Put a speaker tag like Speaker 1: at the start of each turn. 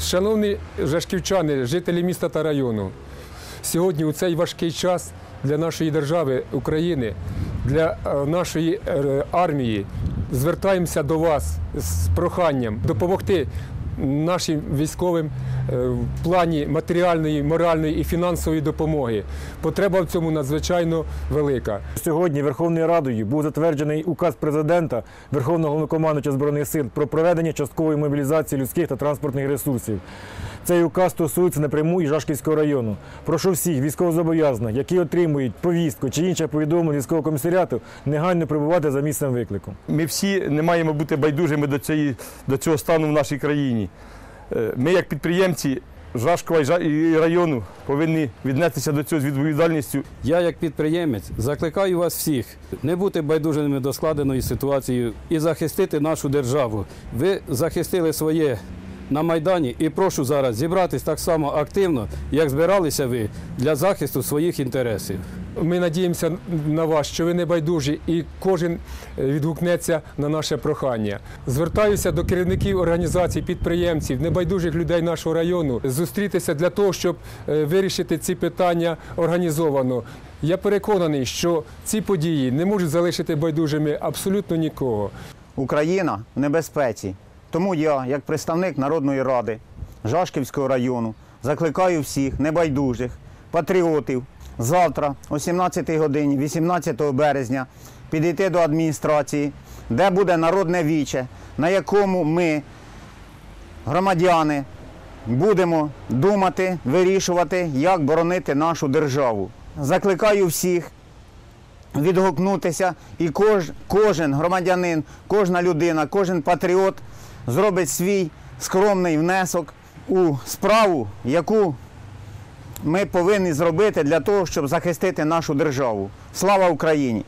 Speaker 1: Шановні жашківчани, жителі міста та району, сьогодні у цей важкий час для нашої держави України, для е, нашої е, армії звертаємося до вас з проханням допомогти нашим військовим в плані матеріальної, моральної і фінансової допомоги. Потреба в цьому надзвичайно велика.
Speaker 2: Сьогодні Верховною Радою був затверджений указ президента Верховного Головнокомандуюча Збройних сил про проведення часткової мобілізації людських та транспортних ресурсів. Цей указ стосується напряму і Жашківського району. Прошу всіх військовозобов'язаних, які отримують повістку чи інше повідомлення військового комісаріату, негайно прибувати за місцем виклику.
Speaker 3: Ми всі не маємо бути байдужими до, цієї, до цього стану в нашій країні. Е, Ми, як підприємці Жашкова і району, повинні віднестися до цього з відповідальністю.
Speaker 4: Я, як підприємець, закликаю вас всіх не бути байдужими до складеної ситуації і захистити нашу державу. Ви захистили своє на Майдані і прошу зараз зібратись так само активно, як збиралися ви для захисту своїх інтересів.
Speaker 1: Ми надіємося на вас, що ви не байдужі, і кожен е, відгукнеться на наше прохання. Звертаюся до керівників організацій, підприємців, небайдужих людей нашого району зустрітися для того, щоб е, вирішити ці питання організовано. Я переконаний, що ці події не можуть залишити байдужими абсолютно нікого.
Speaker 5: Україна в небезпеці. Тому я, як представник Народної ради Жашківського району, закликаю всіх небайдужих, патріотів завтра о 17 годині, 18 березня, підійти до адміністрації, де буде народне віче, на якому ми, громадяни, будемо думати, вирішувати, як боронити нашу державу. Закликаю всіх відгукнутися, і кож, кожен громадянин, кожна людина, кожен патріот зробить свій скромний внесок у справу, яку ми повинні зробити для того, щоб захистити нашу державу. Слава Україні!